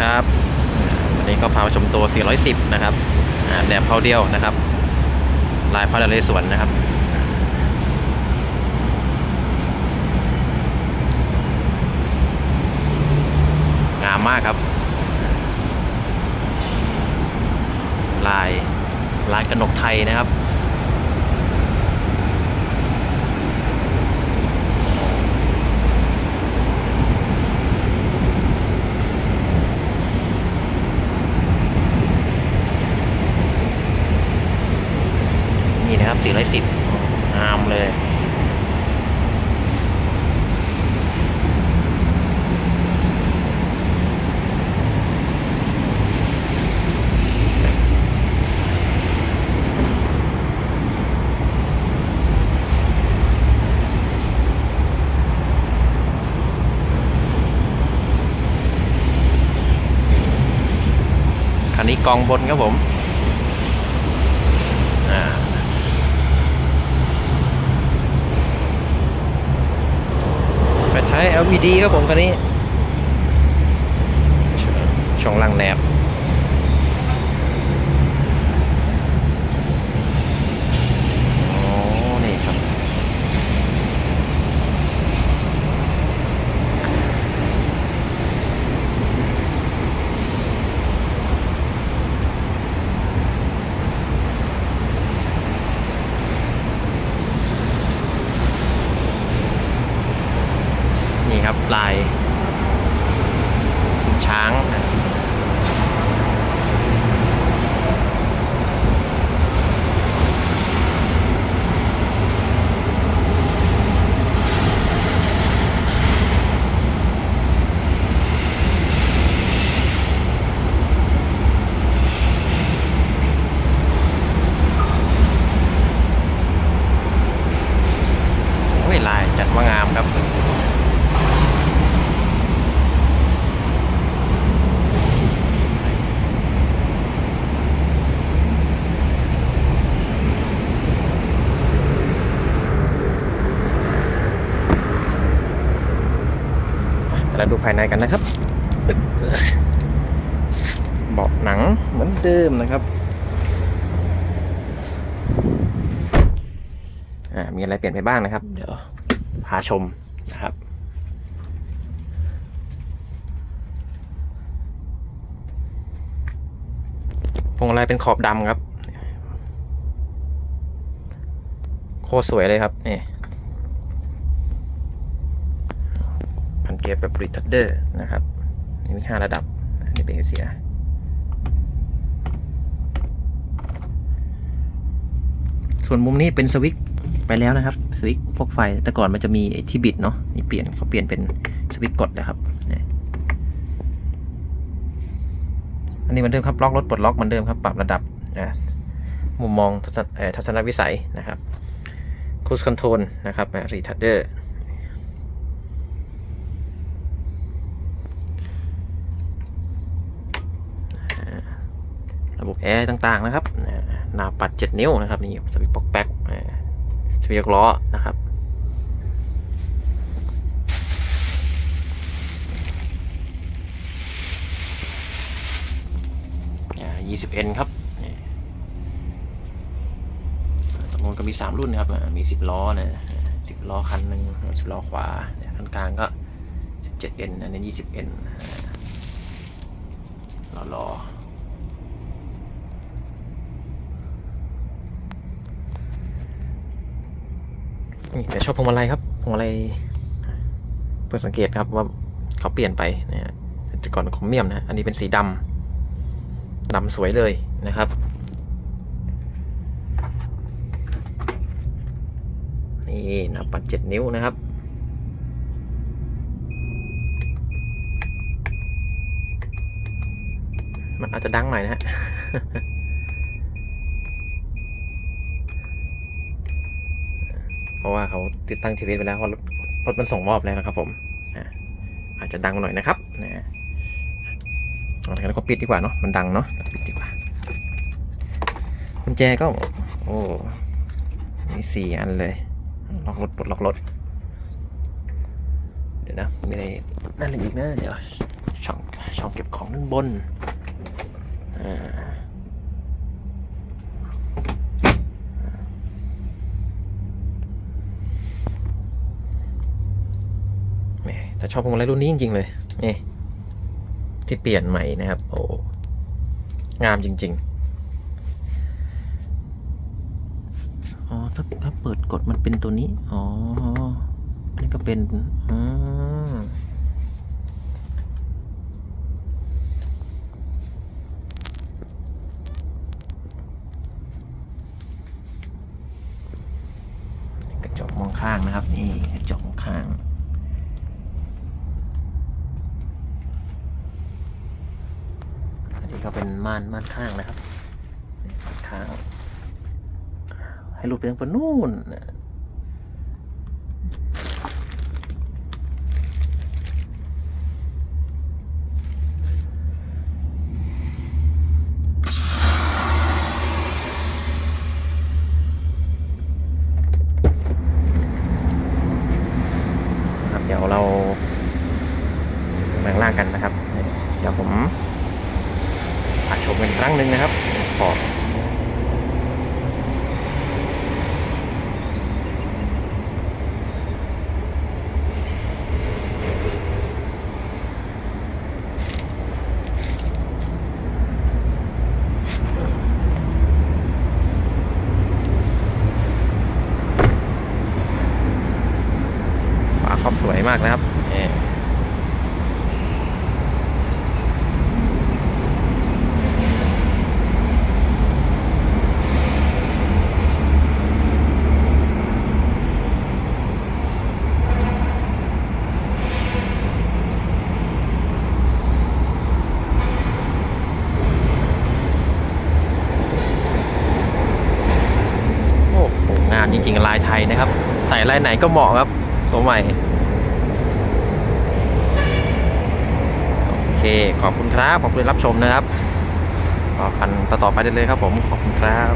ครับวันนี้ก็พามาชมตัว 410 นะครับแบบเพาเดียวนะครับ ลายพระนเรศวรนะครับงามมากครับ ลายลายกระหนกไทยนะครับ นะครับ 410งามเลย คันนี้กองบนครับผม อ่า ใช้ LED ครับผมคันนี้ช่องช่วงล่างแนบ อ๋อ นี่ครับ นี่ครับ ลาย ช้าง โอ้ย ลายจัดว่างามครับ เราดูภายในกันนะครับเบาะหนังเหมือนเดิมนะครับมีอะไรเปลี่ยนไปบ้างนะครับ เดี๋ยวพาชมนะครับ พวงมาลัยเป็นขอบดำครับ โคตรสวยเลยครับนี่ พัน เกตแบบริทัดเดอร์นะครับนี่มีห้าระดับนี่เป็นเสียส่วนมุมนี้เป็นสวิตไปแล้วนะครับสวิตพวกไฟแต่ก่อนมันจะมีไอที่บิดเนาะนี่เปลี่ยนเขาเปลี่ยนเป็นสวิตกดนะครับนี่อันนี้เหมือนเดิมครับล็อกรถปลดล็อกเหมือนเดิมครับปรับระดับมุมมองทัศนเอ่อทัศนวิสัยนะครับคูสคอนโทรลนะครับรีทัดเดอร์ ระบบแอร์ต่างๆนะครับหน้าปัด 7 นิ้วนะครับนี่สวิตช์ปอกแป๊กสวิตช์ยกล้อนะครับอ่า 20N ครับตรงนู้นก็มี 3 รุ่นนะครับ มี 10 ล้อนะ10 ล้อคันหนึ่ง10 ล้อขวาคันกลางก็ 17N อันนี้ 20N อ่ารอ นี่แต่ชอบพวงมาลัยครับพวงมาลัยเพื่อสังเกตครับว่าเขาเปลี่ยนไปนะฮะแต่ก่อนคอมเมียมนะอันนี้เป็นสีดำดำสวยเลยนะครับนี่หนะปัดเจ็ดนิ้วนะครับมันอาจจะดังหน่อยนะฮะ เพราะว่าเขาติดตั้งชีวิตไปแล้วเพราะรถรถมันส่งมอบแล้วนะครับผมอาจจะดังหน่อยนะครับนะเอาละงั้นก็ปิดดีกว่าเนาะมันดังเนาะปิดดีกว่ากุญแจก็ โอ้มีสี่อันเลยล็อกรถปลดล็อกรถเดี๋ยวนะมีอะไรนั่นอะไรอีกนะเดี๋ยวช่องช่องเก็บของด้านบนอ่าแหมแต่ ชอบพวงมาลัยรุ่นนี้จริง ๆ เลยนี่ที่เปลี่ยนใหม่นะครับ โอ้งามจริง ๆ อ๋อถ้าถ้าเปิดกดมันเป็นตัวนี้ อ๋อ อันนี้ก็เป็นอ๋อกระจกมองข้างนะครับ นี่กระจกมองข้าง อันนี้ ก็เป็นม่านม่านข้างนะครับม่านข้างให้หลุดไปทางบนนู่นนะครับเดี๋ยวเราแบ่งล่างกันนะครับ เดี๋ยวผมพา ชมกันครั้งหนึ่งนะครับฟอร์ด ฝาครอบสวยมากนะครับนี่โอ้โห งามจริงลายไทยนะครับ ใส่ลายไหนก็เหมาะครับ ตัวใหม่ โอเค ขอบคุณครับ ขอบคุณรับชมนะครับต่อกันต่อไปได้เลยครับผม ขอบคุณครับ